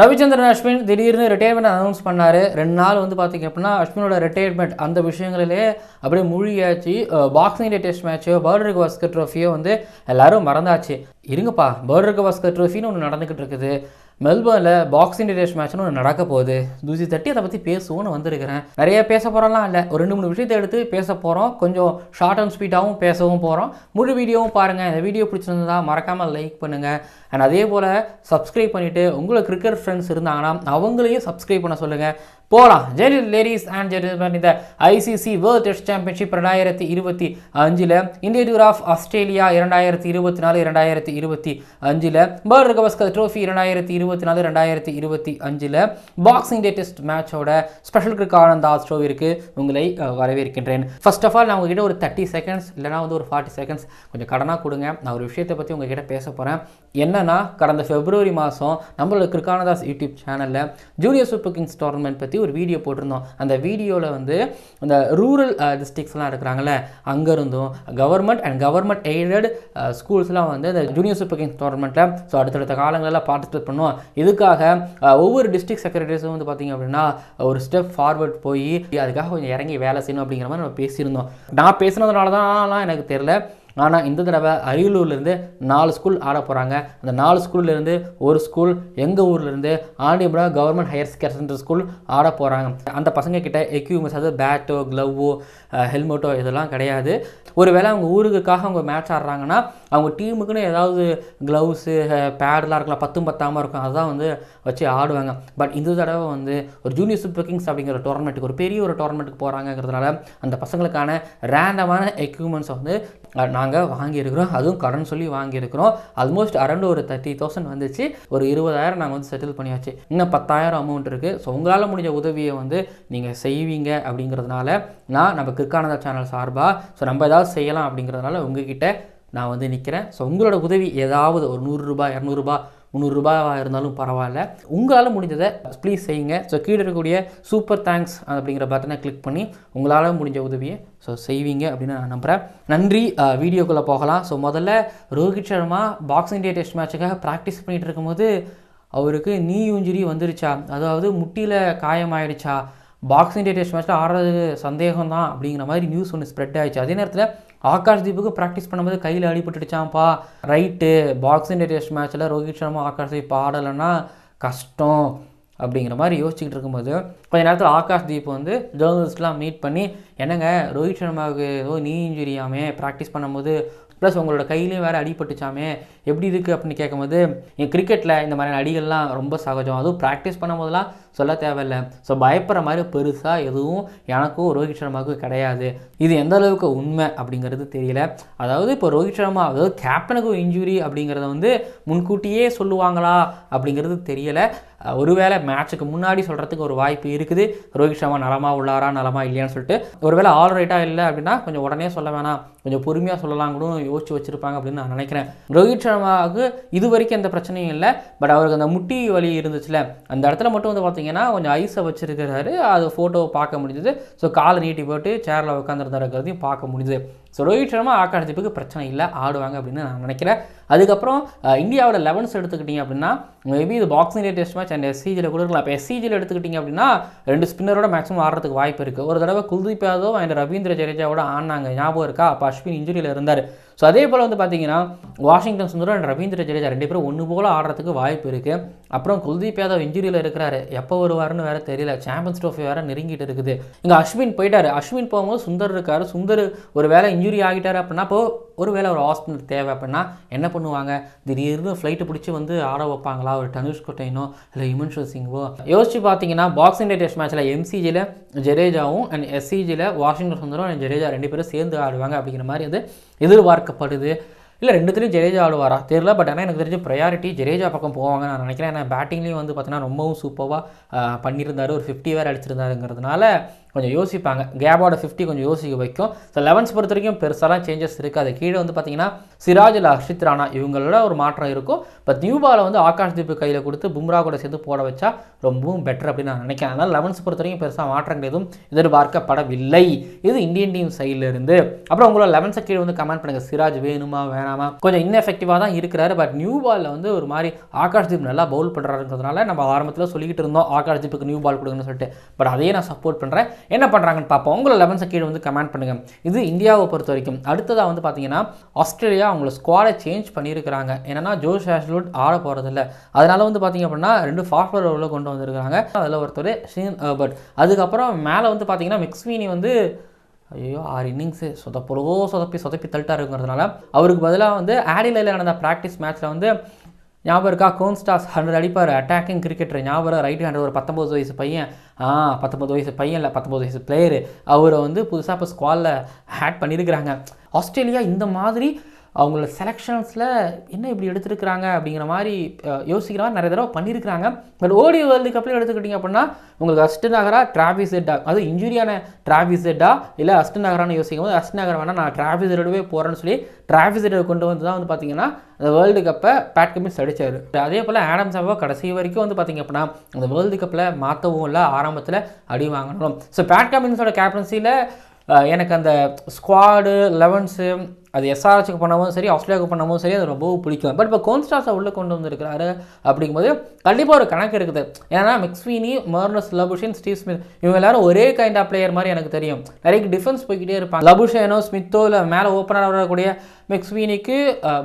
ரவிச்சந்திரன் அஸ்வின் திடீர்னு retirement announce பண்ணார். ரெண்டு நாள் வந்து பார்த்தீங்க அப்படின்னா அஸ்வினோட ரிட்டையர்மெண்ட் அந்த விஷயங்களிலே அப்படியே மூழ்கியாச்சு. பாக்ஸிங் டே டெஸ்ட் மேட்ச்சோ பேர்டர் வாஸ்கர் ட்ரோஃபியோ வந்து எல்லோரும் மறந்தாச்சு. இருங்கப்பா பேர்டர் வாஸ்கர் ட்ரோஃபின்னு ஒன்று நடந்துக்கிட்டு இருக்குது. மெல்பர்னில் பாக்ஸிங் டேஸ் மேட்ச்னு ஒன்று நடக்க போகுது. தூசி தட்டி அதை பற்றி பேசுவோன்னு வந்திருக்கிறேன். நிறைய பேச போகிறோம்லாம் இல்லை. ஒரு ரெண்டு மூணு விஷயத்தை எடுத்து பேச போகிறோம் கொஞ்சம் ஷார்ட் அண்ட் ஸ்பீடாகவும் பேசவும் போகிறோம் முழு வீடியோவும் பாருங்கள் இந்த வீடியோ பிடிச்சிருந்தா மறக்காமல் லைக் பண்ணுங்கள் அண்ட் அதே போல் சப்ஸ்கிரைப் பண்ணிவிட்டு உங்களை கிரிக்கெட் ஃப்ரெண்ட்ஸ் இருந்தாங்கன்னா அவங்களையும் சப்ஸ்கிரைப் பண்ண சொல்லுங்கள் போகலாம் ஜெலி லேடிஸ் அண்ட் ஜென்டில்மேன் இந்த ஐசிசி வேர்ல்ட் டெஸ்ட் சாம்பியன்ஷிப் ரெண்டாயிரத்தி இருபத்தி அஞ்சில் இந்திய டூர் ஆஃப் ஆஸ்திரேலியா இரண்டாயிரத்தி இருபத்தி நாலு இரண்டாயிரத்தி இருபத்தி அஞ்சில் பேர்டு கவஸ்கர் ட்ரோஃபி இரண்டாயிரத்தி இருபத்தி நாலு ரெண்டாயிரத்தி இருபத்தி அஞ்சில் பாக்ஸிங் டே டெஸ்ட் மேட்சோட ஸ்பெஷல் கிரிக் ஆனந்த் ஷோவிற்கு உங்களை வரவேற்கின்றேன். ஃபர்ஸ்ட் ஆஃப் ஆல் நான் உங்ககிட்ட ஒரு தேர்ட்டி செகண்ட்ஸ் இல்லைனா வந்து ஒரு ஃபார்ட்டி செகண்ட்ஸ் கொஞ்சம் கடனாக கொடுங்க. நான் ஒரு விஷயத்தை பற்றி உங்ககிட்ட பேச போகிறேன் என்னன்னா கடந்த பிப்ரவரி மாதம் நம்மளோட கிருக்கானதாஸ் யூடியூப் சேனலில் ஜூனியர் சூப்பர் கிங்ஸ் டோர்னமெண்ட் பற்றி ஒரு வீடியோ போட்டிருந்தோம். அந்த வீடியோவில் வந்து அந்த ரூரல் டிஸ்ட்ரிக்ஸ்லாம் இருக்கிறாங்கல்ல அங்கேருந்தும் கவர்மெண்ட் அண்ட் கவர்மெண்ட் எய்டட் ஸ்கூல்ஸ்லாம் வந்து அந்த ஜூனியர் சூப்பர் கிங்ஸ் டோர்னமெண்ட்டில் ஸோ அடுத்தடுத்த காலங்களில் பார்ட்டிசிபேட் பண்ணுவோம். இதுக்காக ஒவ்வொரு டிஸ்ட்ரிக்ட் செக்ரட்டரிஸும் வந்து பார்த்திங்க அப்படின்னா ஒரு ஸ்டெப் ஃபார்வர்ட் போய் அதுக்காக கொஞ்சம் இறங்கி வேலை செய்யணும் அப்படிங்கிற மாதிரி நம்ம பேசியிருந்தோம். நான் பேசுனதுனால தான் எனக்கு தெரில ஆனால் இந்த தடவை அரியலூர்லேருந்து நாலு ஸ்கூல் ஆட போகிறாங்க அந்த நாலு ஸ்கூல்லேருந்து ஒரு ஸ்கூல் எங்கள் ஊர்லேருந்து Andipuram government higher secondary school ஆட போகிறாங்க அந்த பசங்க கிட்ட எக்யூப்மெண்ட்ஸ் அதாவது பேட்டோ க்ளவ்வோ ஹெல்மெட்டோ இதெல்லாம் கிடையாது. ஒருவேளை அவங்க ஊருக்காக அவங்க மேட்ச் ஆடுறாங்கன்னா அவங்க டீமுக்குன்னு ஏதாவது க்ளவுஸு பேடெலாம் இருக்கலாம் பத்தும் பத்தாமல் இருக்கும். அதுதான் வந்து வச்சு ஆடுவாங்க. பட் இந்த தடவை வந்து ஒரு ஜூனியர் சூப்பர் கிங்ஸ் அப்படிங்கிற டோர்னமெண்ட்டுக்கு ஒரு பெரிய ஒரு டோர்னமெண்ட்டுக்கு போகிறாங்கிறதுனால அந்த பசங்களுக்கான ரேண்டமான எக்யூப்மெண்ட்ஸ் வந்து நாங்கள் வாங்கியிருக்கிறோம். அதுவும் கடன் சொல்லி வாங்கியிருக்கிறோம். ஆல்மோஸ்ட் அரௌண்ட் ஒரு தேர்ட்டி தௌசண்ட் வந்துச்சு. ஒரு இருபதாயிரம் நாங்கள் வந்து செட்டில் பண்ணியாச்சு. இன்னும் பத்தாயிரம் அமௌண்ட் இருக்குது ஸோ உங்களால் முடிஞ்ச உதவியை வந்து நீங்கள் செய்வீங்க அப்படிங்கிறதுனால நான் நம்ம கிற்கானந்தா சேனல் சார்பாக ஸோ நம்ம ஏதாவது செய்யலாம் அப்படிங்கிறதுனால உங்ககிட்ட நான் வந்து நிற்கிறேன் ஸோ உங்களோட உதவி ஏதாவது ஒரு நூறுரூபா இரநூறுபா முந்நூறுரூபாவாக இருந்தாலும் பரவாயில்ல. உங்களால் முடிஞ்சதை ப்ளீஸ் செய்யுங்க. ஸோ கீழே இருக்கக்கூடிய சூப்பர் தேங்க்ஸ் அப்படிங்கிற பட்டனை கிளிக் பண்ணி உங்களால் முடிஞ்ச உதவியை ஸோ செய்வீங்க அப்படின்னு நான் நம்புகிறேன் நன்றி. வீடியோக்குள்ளே போகலாம். ஸோ முதல்ல Rohit Sharma boxing day test மேட்சுக்காக practice பண்ணிகிட்டு இருக்கும்போது அவருக்கு நீ இன்ஜுரி வந்துருச்சா? அதாவது முட்டியில் காயமாயிடுச்சா பாக்ஸிங் டே டெஸ்ட் மேட்ச்சில் ஆடுறது சந்தேகம் தான் அப்படிங்கிற மாதிரி நியூஸ் ஒன்று ஸ்ப்ரெட் ஆயிடுச்சு. அதே நேரத்தில் ஆகாஷ் தீப்புக்கு ப்ராக்டிஸ் பண்ணும்போது கையில் அடிபட்டுடுச்சாம்ப்பா ரைட்டு பாக்ஸிங் டே டெஸ்ட் மேட்ச்சில் ரோஹித் சர்மா ஆகாஷ் தீப் ஆடலைன்னா கஷ்டம் அப்படிங்கிற மாதிரி யோசிச்சுக்கிட்டு இருக்கும்போது கொஞ்ச நேரத்தில் ஆகாஷ் தீப் வந்து ஜேர்னலிஸ்ட்லாம் மீட் பண்ணி என்னங்க ரோஹித் சர்மாவுக்கு ஏதோ நீ இன்ஜுரியாமே ப்ராக்டிஸ் பண்ணும்போது ப்ளஸ் உங்களோட கையிலையும் வேறு அடிபட்டுச்சாமே எப்படி இருக்குது அப்படின்னு கேட்கும்போது என் கிரிக்கெட்டில் இந்த மாதிரியான அடிகள்லாம் ரொம்ப சகஜம். அதுவும் ப்ராக்டிஸ் பண்ணும்போதெல்லாம் சொல்ல தேவையில்லை. ஸோ பயப்படுற மாதிரி பெருசாக எதுவும் எனக்கும் ரோஹித் சர்மாவுக்கும் கிடையாது. இது எந்த அளவுக்கு உண்மை அப்படிங்கிறது தெரியல. அதாவது இப்போ ரோஹித் சர்மா அதாவது கேப்டனுக்கு இன்ஜுரி அப்படிங்கிறத வந்து முன்கூட்டியே சொல்லுவாங்களா அப்படிங்கிறது தெரியலை. ஒருவேளை மேட்ச்சுக்கு முன்னாடி சொல்கிறதுக்கு ஒரு வாய்ப்பு இருக்குது. ரோஹித் சர்மா நலமா உள்ளாரா நலமா இல்லையான்னு சொல்லிட்டு. ஒருவேளை ஆல் ரைட்டாக இல்லை அப்படின்னா கொஞ்சம் உடனே சொல்ல வேணாம். கொஞ்சம் பொறுமையாக சொல்லலாம் கூட யோசிச்சு வச்சுருப்பாங்க அப்படின்னு நான் நினைக்கிறேன். ரோஹித் சர்மாவுக்கு இது வரைக்கும் எந்த பிரச்சனையும் இல்லை. பட் அவருக்கு அந்த முட்டி வலி இருந்துச்சுல அந்த இடத்துல மட்டும் வந்து பார்த்தீங்கன்னா கொஞ்சம் ஐஸை வச்சுருக்கிறாரு. அது ஃபோட்டோ பார்க்க முடிஞ்சது. ஸோ காலை நீட்டி போட்டு சேரில் உட்காந்துருந்தாருக்கிறதையும் பார்க்க முடியுது ஸோ ரோஹித் சர்மா ஆகாஷ் பிரச்சனை இல்லை ஆடுவாங்க அப்படின்னு நான் நினைக்கிறேன். அதுக்கப்புறம் இந்தியாவோட லெவன்ஸ் எடுத்துக்கிட்டிங்க அப்படின்னா மேபி இது boxing day test match and எஸ்சிஜியில் கூட இருக்கலாம் இப்போ எஸ்சிஜியில் எடுத்துக்கிட்டிங்க அப்படின்னா ரெண்டு ஸ்பின்னரோட மேக்ஸிமம் ஆடுறதுக்கு வாய்ப்பு இருக்குது ஒரு தடவை குல்தீப் யாதவ் அண்ட் ரவீந்திர ஜடேஜாவோட ஆடினாங்க. ஞாபகம் இருக்கா? அப்போ அஸ்வின் இன்ஜுரியில் இருந்தார். ஸோ அதே போல் வந்து பார்த்தீங்கன்னா வாஷிங்டன் சுந்தரம் அண்ட் ரவீந்திர ஜடேஜா ரெண்டு பேரும் ஒன்று போல் ஆடுறதுக்கு வாய்ப்பு இருக்குது அப்புறம் குல்தீப் யாதவ் இன்ஜுரியில் இருக்கிறாரு. எப்போ வருவாருன்னு வேறு தெரியல. சாம்பியன்ஸ் ட்ரோஃபி வேறு நெருங்கிட்டு இருக்குது. இங்கே அஸ்வின் போயிட்டார். அஸ்வின் போகும்போது சுந்தர் இருக்கார். சுந்தர் ஒரு வேலை இன்ஜுரி ஆகிட்டார் அப்படின்னா இப்போ ஒரு வேளை ஒரு ஹாஸ்பிட்டல் தேவை அப்படின்னா என்ன பண்ணுவாங்க? திடீர்னு ஃப்ளைட்டு பிடிச்சி வந்து ஆட வைப்பாங்களா? ஒரு தனுஷ் கொட்டைனோ இல்லை இமன்ஷு சிங்கோ? யோசிச்சு பார்த்தீங்கன்னா பாக்ஸிங் டே டெஸ்ட் மேட்ச்சில் எம்சிஜியில் ஜடேஜாவும் அண்ட் எஸ்சிஜியில் வாஷிங்டன் சுந்தரம் அண்ட் ஜடேஜா ரெண்டு பேரும் சேர்ந்து ஆடுவாங்க அப்படிங்கிற மாதிரி வந்து எதிர்பார்க்கப்படுது. இல்லை ரெண்டுத்துலேயும் ஜடேஜா ஆடுவாரா? தெரியல பட் ஆனால் எனக்கு தெரிஞ்ச ப்ரையாரிட்டி ஜடேஜா பக்கம் போவாங்க நான் நினைக்கிறேன். ஏன்னா பேட்டிங்லேயும் வந்து பார்த்தீங்கன்னா ரொம்பவும் சூப்பராக பண்ணியிருந்தார். ஒரு ஃபிஃப்டி வேறு அடிச்சிருந்தாருங்கிறதுனால கொஞ்சம் யோசிப்பாங்க. கேபோட ஃபிஃப்டி கொஞ்சம் யோசிக்க வைக்கும். ஸோ லெவன்ஸ் பொறுத்த வரைக்கும் பெருசாலாம் சேஞ்சஸ் இருக்காது. கீழே வந்து பார்த்தீங்கன்னா சிராஜில் ஹர்ஷித் ராணா இவங்களோட ஒரு மாற்றம் இருக்கும். பட் நியூ பாலை வந்து ஆகாஷ் தீப் கையில் கொடுத்து பும்ரா கூட சேர்ந்து போட வச்சா ரொம்பவும் பெட்டர் அப்படின்னு நான் நினைக்கிறேன். அதனால் லெவன்ஸ் பொறுத்த வரைக்கும் பெருசாக மாற்றங்கள் எதுவும் எதிர்பார்க்கப்படவில்லை. இது இந்தியன் டீம் சைடில் இருந்து. அப்புறம் உங்களோட லெவன்ஸை கீழே வந்து கமெண்ட் பண்ணுங்கள் சிராஜ் வேணுமா வேணாமா? கொஞ்சம் இன்எஃபெக்டிவாக தான் இருக்கிறாரு. பட் நியூ பாலில் வந்து ஒரு மாதிரி ஆகாஷ் தீப் நல்லா பவுல் பண்ணுறாருங்கிறதுனால நம்ம ஆரம்பத்தில் சொல்லிக்கிட்டு இருந்தோம். ஆகாஷ் தீப்புக்கு நியூ பால் கொடுங்கன்னு சொல்லிட்டு. பட் அதையே நான் சப்போர்ட் பண்ணுறேன் என்ன பண்ணுறாங்கன்னு பார்ப்போம். உங்களை லெவன்ஸை கீழே வந்து கமெண்ட் பண்ணுங்கள் இது இந்தியாவை பொறுத்த வரைக்கும். அடுத்ததாக வந்து பார்த்தீங்கன்னா ஆஸ்திரேலியா அவங்கள ஸ்குவாடை சேஞ்ச் பண்ணியிருக்கிறாங்க. என்னன்னா ஜோஷ் ஆஷ்லூட் ஆட போகிறதில்ல அதனால வந்து பார்த்தீங்க அப்படின்னா ரெண்டு ஃபாஸ்ட் உள்ள கொண்டு வந்திருக்காங்க அதில் ஒருத்தர் ஷீன் பட் அதுக்கப்புறம் மேலே வந்து பார்த்தீங்கன்னா மிக்ஸ்வீனி வந்து ஐயோ ஆறு இன்னிங்ஸு சொதப்பலோ சொதப்பி சொதப்பி தள்ளிட்டாருங்கிறதுனால அவருக்கு பதிலாக வந்து ஆடிலையில் நடந்த ப்ராக்டிஸ் மேட்ச்சில் வந்து ஞாபகம் இருக்கா? கோன்ஸ்டாஸ் ஹண்ட்ரட் அடிப்பார் அட்டாக்கிங் கிரிக்கெட்டர் ஞாபகம் ரைட் ஹேண்டர் ஒரு பத்தொம்பது வயசு பையன். ஆ பத்தொம்பது வயசு பையன் இல்லை பத்தொம்பது வயசு பிளேயரு அவரை வந்து புதுசாக இப்போ ஸ்குவாலில் ஹேட் பண்ணியிருக்கிறாங்க ஆஸ்திரேலியா இந்த மாதிரி அவங்களோட செலெக்ஷன்ஸில் என்ன இப்படி எடுத்துருக்குறாங்க அப்படிங்கிற மாதிரி யோசிக்கிற மாதிரி நிறைய தடவை பண்ணியிருக்கிறாங்க பட் ஓடி வேர்ல்டு கப்லேயும் எடுத்துக்கிட்டிங்க அப்படின்னா உங்களுக்கு அஸ்ட் நகரா டிராவிஸ் ஹெட்டா அது இன்ஜுரியான டிராவிஸ் ஹெட்டா இல்லை அஸ்ட் நகரான்னு யோசிக்கும் போது அஸ்ட் நகர் வேணால் நான் டிராவிஸ் ஹெட்டோடவே போகிறேன்னு சொல்லி டிராவிஸ் ஹெட்டை கொண்டு வந்து தான் வந்து பார்த்தீங்கன்னா அந்த வேர்ல்டு கப்பை பேட் கமிஸ் அடித்தார் அதே போல் ஆடம் சாவோ கடைசி வரைக்கும் வந்து பார்த்தீங்க அப்படின்னா அந்த வேர்ல்டு கப்பில் மாற்றவும் இல்லை ஆரம்பத்தில் அடி வாங்கணும் ஸோ பேட் கமின்ஸோட கேப்டன்சியில் எனக்கு அந்த ஸ்குவாடு லெவன்ஸு அது எஸ்ஆர்எஸ்க்கு பண்ணவும் சரி ஆஸ்திரேலியாவுக்கு பண்ணவும் சரி அது ரொம்பவும் பிடிக்கும். பட் இப்போ கோன்ஸ்டாஸை உள்ளே கொண்டு வந்திருக்கிறாரு அப்படிங்கும்போது கண்டிப்பாக ஒரு கணக்கு இருக்குது. ஏன்னா McSweeney Marnus Labuschagne Steve Smith இவங்க எல்லாரும் ஒரே கைண்ட் ஆஃப் பிளேயர் மாதிரி எனக்கு தெரியும். நிறைய டிஃபென்ஸ் போய்கிட்டே இருப்பாங்க. லபுஷேனோ ஸ்மித்தோ இல்லை மேலே ஓப்பனர் வரக்கூடிய மெக்ஸ்வீனிக்கு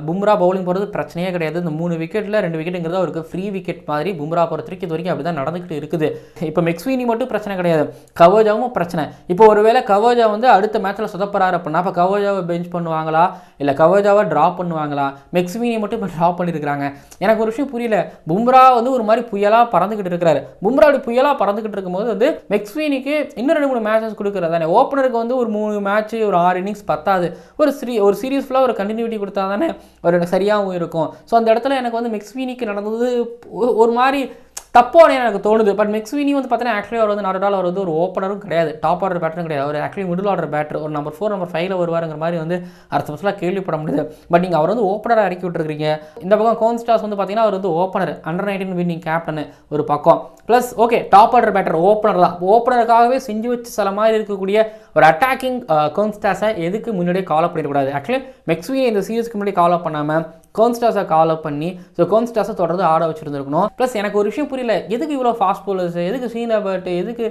பும்ரா பவுலிங் போகிறது பிரச்சனையே கிடையாது. இந்த மூணு விக்கெட்டில் ரெண்டு விக்கெட்டுங்கிறது அவருக்கு ஃப்ரீ விக்கெட் மாதிரி பும்ரா பொறுத்த வரைக்கும் இது வரைக்கும் அப்படி தான் நடந்துக்கிட்டு இருக்குது. இப்போ மெக்ஸ்வீனி மட்டும் பிரச்சனை கிடையாது. கவோஜாவும் பிரச்சனை. இப்போ ஒருவேளை கவோஜா வந்து அடுத்த மேட்ச்சில் சொதப்படுறாரு அப்படின்னா அப்போ கவோஜாவை பெஞ்ச் பண்ணுவாங்களா? இல்லை கவோஜாவை ட்ராப் பண்ணுவாங்களா? மெக்ஸ்வீனி மட்டும் இப்போ ட்ராப் பண்ணியிருக்கிறாங்க எனக்கு ஒரு விஷயம் புரியல. பும்ரா வந்து ஒரு மாதிரி புயலாக பறந்துக்கிட்டு இருக்கிறாரு. பும்ரா அப்படி புயலாக பறந்துக்கிட்டு இருக்கும்போது வந்து மெக்ஸ்வீனிக்கு இன்னும் ரெண்டு மூணு மேட்சஸ் கொடுக்குறது தானே. ஓப்பனருக்கு வந்து ஒரு மூணு மேட்ச் ஒரு ஆறு இன்னிங்ஸ் பத்தாது. ஒரு சீரி ஒரு சீரீஸ் ஃபுல்லாக ஒரு கண்டினியூட்டி கொடுத்தா தானே ஒரு சரியாகவும் இருக்கும். ஸோ அந்த இடத்துல எனக்கு வந்து மெக்ஸ்வீனிக்கு நடந்தது ஒரு- மாதிரி தப்போட எனக்கு தோணுது. பட் மெக்ஸ்வினி வந்து பார்த்தீங்கன்னா ஆக்சுவலி அவர் வந்து நாட் அவர் வந்து ஒரு ஓப்பனரும் கிடையாது. டாப் ஆர்டர் பேட்டரும் கிடையாது. அவர் ஆக்சுவலி மிடில் ஆர்டர் பேட்டர் ஒரு நம்பர் ஃபோர் நம்பர் ஃபைவ்ல வருவாருங்கிற மாதிரி வந்து அடுத்த வருஷம் கேள்விப்பட முடியுது. பட் நீங்கள் அவர் வந்து ஓப்பனராக இறக்கி விட்டுருக்கீங்க இந்த பக்கம் கோன்ஸ்டாஸ் வந்து பார்த்தீங்கன்னா அவர் வந்து opener under nineteen winning captain ஒரு பக்கம். Plus okay top order batter opener தான். ஓப்பனருக்காகவே செஞ்சு வச்சு சில மாதிரி இருக்கக்கூடிய ஒரு அட்டாக்கிங் கோன்ஸ்டாஸை uh, எதுக்கு முன்னாடியே கால் பண்ணிடக்கூடாது. ஆக்சுவலி மெக்ஸ்வீனி இந்த சீரியஸ்க்கு முன்னாடி கால் பண்ணாமல் கோன்ஸ்டாஸை கால் அப் பண்ணி ஸோ கோன்ஸ்டாஸை தொடர்ந்து ஆட வச்சுருந்துருக்கணும். ப்ளஸ் எனக்கு ஒரு விஷயம் புரியல. எதுக்கு இவ்வளோ ஃபாஸ்ட் போலர்ஸ் எதுக்கு சீனா பட் எதுக்கு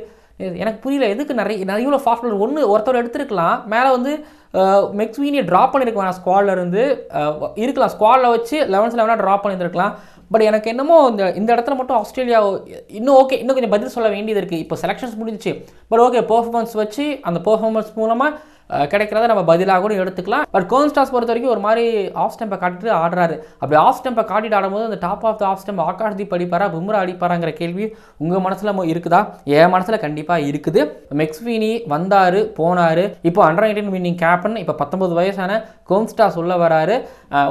எனக்கு புரியல. எதுக்கு நிறைய நிறைய இவ்வளோ ஃபாஸ்ட் போலர் ஒன்று ஒருத்தர் எடுத்துருக்கலாம். மேலே வந்து uh, மெக்ஸ்வீனியை ட்ராப் பண்ணியிருக்க வேணாம் ஸ்குவாடில் இருந்து. Uh, இருக்கலாம். ஸ்குவாடில் வச்சு லெவன்ஸ் லெவனாக ட்ராப் பண்ணியிருந்துருக்கலாம் பட் எனக்கு என்னமோ இந்த இந்த இடத்துல மட்டும் ஆஸ்திரேலியா இன்னும் ஓகே இன்னும் கொஞ்சம் பதில் சொல்ல வேண்டியது இருக்குது இப்போ செலெக்ஷன்ஸ் முடிஞ்சிச்சு. பட் ஓகே பர்ஃபார்மன்ஸ் வச்சு அந்த பர்ஃபார்மன்ஸ் மூலமாக கிடைக்கிறத நம்ம பதிலாக கூட எடுத்துக்கலாம். பட் கோன்ஸ்டாஸ் பொறுத்த வரைக்கும் ஒரு மாதிரி ஆஃப் ஸ்டெம்பை காட்டிட்டு ஆடுறாரு. அப்படி ஆஃப் ஸ்டெம்பை காட்டிட்டு ஆடும்போது அந்த top of the off stump Akashdeep அடிப்பாரா Bumrah அடிப்பாராங்கிற கேள்வி உங்கள் மனசில் இருக்குதா? என் மனசில் கண்டிப்பாக இருக்குது. மெக்ஸ்வீனி வந்தார் போனார். இப்போ அண்டர் நைன்டீன் வின்னிங் கேப்டன் இப்போ பத்தொம்பது வயசான கோன்ஸ்டாஸ் உள்ளே வராரு.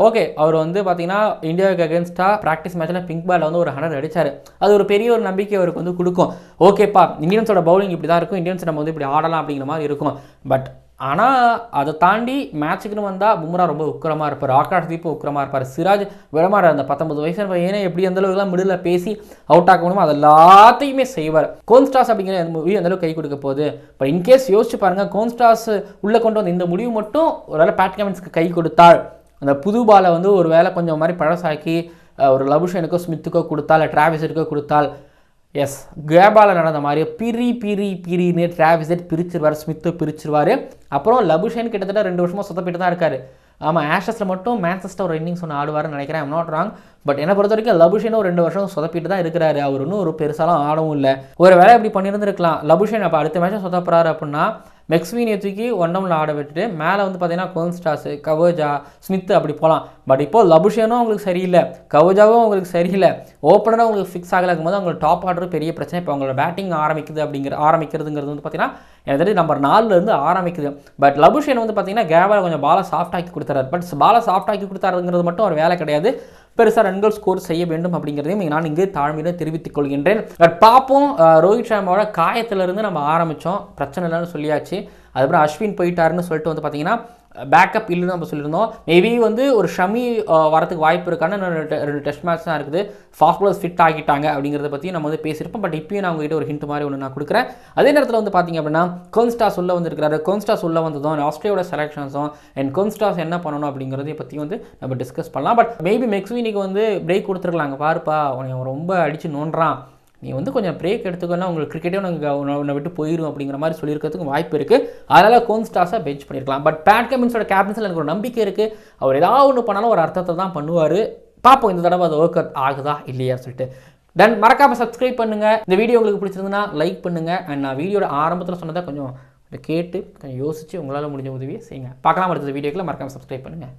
ஓகே அவர் வந்து பார்த்தீங்கன்னா இந்தியாவுக்கு அகேன்ஸ்டாக ப்ராக்டிஸ் மேட்ச்சில் பிங்க் பால் வந்து ஒரு ஹண்ட்ரட் அடிச்சார். அது ஒரு பெரிய ஒரு நம்பிக்கை அவருக்கு வந்து கொடுக்கும். ஓகேப்பா இந்தியன்ஸோட பவுலிங் இப்படி தான் இருக்கும். இந்தியன்ஸ் நம்ம வந்து இப்படி ஆடலாம் அப்படிங்கிற மாதிரி இருக்கும். பட் ஆனால் அதை தாண்டி மேட்ச்சுக்குன்னு வந்தால் பும்ரா ரொம்ப உக்கிரமாக இருப்பார். ஆகாஷ் தீப் உக்கிரமாக இருப்பார். சிராஜ் விடமாட்டார். அந்த பத்தொன்பது வயசு பையனை எப்படி அந்த அளவுக்குலாம் மிடில் பேசி அவுட் ஆக முடியுமோ அது எல்லாத்தையுமே செய்வார். கோன்ஸ்டாஸ் அப்படிங்கிற இந்த மூவி அந்தளவுக்கு கை கொடுக்க போகுது. பட் இன்கேஸ் யோசிச்சு பாருங்கள் கோன்ஸ்டாஸ் உள்ளே கொண்டு வந்த இந்த முடிவு மட்டும் ஒருவேளை பேட் கமெண்ட்ஸ்க்கு கை கொடுத்தால் அந்த புது பாலை வந்து ஒரு வேளை கொஞ்சம் மாதிரி பழசாக்கி ஒரு லபுஷனுக்கோ ஸ்மித்துக்கோ கொடுத்தால் ட்ராவிஸருக்கோ கொடுத்தால் எஸ் கேபாவில் நடந்த மாதிரி பிரி பிரி பிரின்னு டிராவிசெட் பிரிச்சிருவார் ஸ்மித்து பிரிச்சிருவார். அப்புறம் லபுஷேன் கிட்டத்தட்ட ரெண்டு வருஷமாக சொத்தப்பிட்டு தான் இருக்கார். ஆமாம் ஆஷஸில் மட்டும் மேன்செஸ்டர் ஒரு இன்னிங்ஸ் ஒன்று ஆடுவார்னு நினைக்கிறேன். ஐம் நாட் ராங் பட் என்னை பொறுத்த வரைக்கும் லபுஷேனும் ஒரு ரெண்டு வருஷம் சொதப்பிட்டு தான் இருக்கிறாரு. அவர் இன்னும் ஒரு பெருசாலாம் ஆடவும் இல்லை. ஒரு வேலை இப்படி பண்ணியிருந்திருக்கலாம். லபுஷேன் அப்போ அடுத்த மேட்சும் சொதப்புறாரு அப்படின்னா மெக்ஸ்வீனியை தூக்கி ஒன் டவுனில் ஆட விட்டுட்டு மேலே வந்து பார்த்தீங்கன்னா கோன்ஸ்டாஸு கவஜா ஸ்மித் அப்படி போகலாம் பட் இப்போ லபுஷனும் அவங்களுக்கு சரியில்லை. கவஜாவும் அவங்களுக்கு சரியில்லை. ஓப்பனரும் அவங்களுக்கு ஃபிக்ஸ் ஆகல போது அவங்களுக்கு டாப் ஆர்டர் பெரிய பிரச்சனை. இப்போ அவங்களோட பேட்டிங் ஆரம்பிக்குது அப்படிங்கிற ஆரம்பிக்கிறதுங்கிறது வந்து பார்த்தீங்கன்னா எனக்கு தெரிஞ்சு நம்பர் நாலுலேருந்து ஆரம்பிக்குது. பட் லபுஷன் வந்து பார்த்தீங்கன்னா கேவால் கொஞ்சம் பாலை சாஃப்ட் ஆக்கி கொடுத்தாரு பட் பாலை சாஃப்ட் ஆக்கி கொடுத்தாருங்கிறது மட்டும் ஒரு வேலை கிடையாது. பெருசாக ரன்கள் ஸ்கோர் செய்ய வேண்டும் அப்படிங்கிறதையும் நான் இங்கு தாழ்மையில தெரிவித்துக் கொள்கின்றேன். பட் பார்ப்போம் ரோஹித் சர்மாவோட காயத்திலிருந்து நம்ம ஆரம்பித்தோம் பிரச்சனை இல்லைன்னு சொல்லியாச்சு. அதுக்கப்புறம் அஸ்வின் போயிட்டாருன்னு சொல்லிட்டு வந்து பார்த்தீங்கன்னா பேக்கப் இல்லைன்னு நம்ம சொல்லியிருந்தோம். மேபி வந்து ஒரு ஷமி வரத்துக்கு வாய்ப்பு இருக்கான்னு ரெண்டு டெஸ்ட் மேட்ச் தான் இருக்குது. ஃபாஸ்ட் பாலர்ஸ் ஃபிட் ஆகிட்டாங்க அப்படிங்கிறத பற்றி நம்ம வந்து பேசியிருப்போம். பட் இப்பயும் நான் உங்ககிட்ட ஒரு ஹிண்ட் மாதிரி ஒன்று நான் கொடுக்குறேன். அதே நேரத்தில் வந்து பார்த்தீங்க அப்படின்னா கோன்ஸ்டாஸ் உள்ள வந்திருக்கிறாரு. கோன்ஸ்டாஸ் உள்ள வந்ததும் ஆஸ்திரேலியோட செலெக்ஷன்ஸும் அண்ட் கோன்ஸ்டாஸ் என்ன பண்ணணும் அப்படிங்கிறதையும் பற்றி வந்து நம்ம டிஸ்கஸ் பண்ணலாம். பட் மேபி மெக்ஸ்வீனிக்கு வந்து பிரேக் கொடுத்துருக்கலாங்க. பாருப்பா உன்னை ரொம்ப அடித்து நோண்டுறான். நீ வந்து கொஞ்சம் பிரேக் எடுத்துக்கோன்னா உங்களுக்கு கிரிக்கெட்டே உனக்கு உன்னை விட்டு போயிடும் அப்படிங்கிற மாதிரி சொல்லியிருக்கிறதுக்கு வாய்ப்பு இருக்குது அதனால் கோன்ஸ்டாஸாக பெஞ்ச் பண்ணியிருக்கலாம் பட் பேட் கமின்ஸோட கேப்டன்ஸில் எனக்கு ஒரு நம்பிக்கை இருக்குது அவர் ஏதாவது ஒன்று பண்ணாலும் ஒரு அர்த்தத்தை தான் பண்ணுவார். பார்ப்போம் இந்த தடவை அது ஒர்க் அவுட் ஆகுதா இல்லையா சொல்லிட்டு. தென் மறக்காமல் சப்ஸ்கிரைப் பண்ணுங்கள் இந்த வீடியோ உங்களுக்கு பிடிச்சிருந்ததுன்னா லைக் பண்ணுங்கள் அண்ட் நான் வீடியோட ஆரம்பத்தில் சொன்னதை கொஞ்சம் கேட்டு கொஞ்சம் யோசித்து உங்களால் முடிஞ்ச உதவியை செய்யுங்க. பார்க்கலாம் அடுத்த வீடியோக்கில் மறக்காமல் சப்ஸ்கிரைப் பண்ணுங்கள்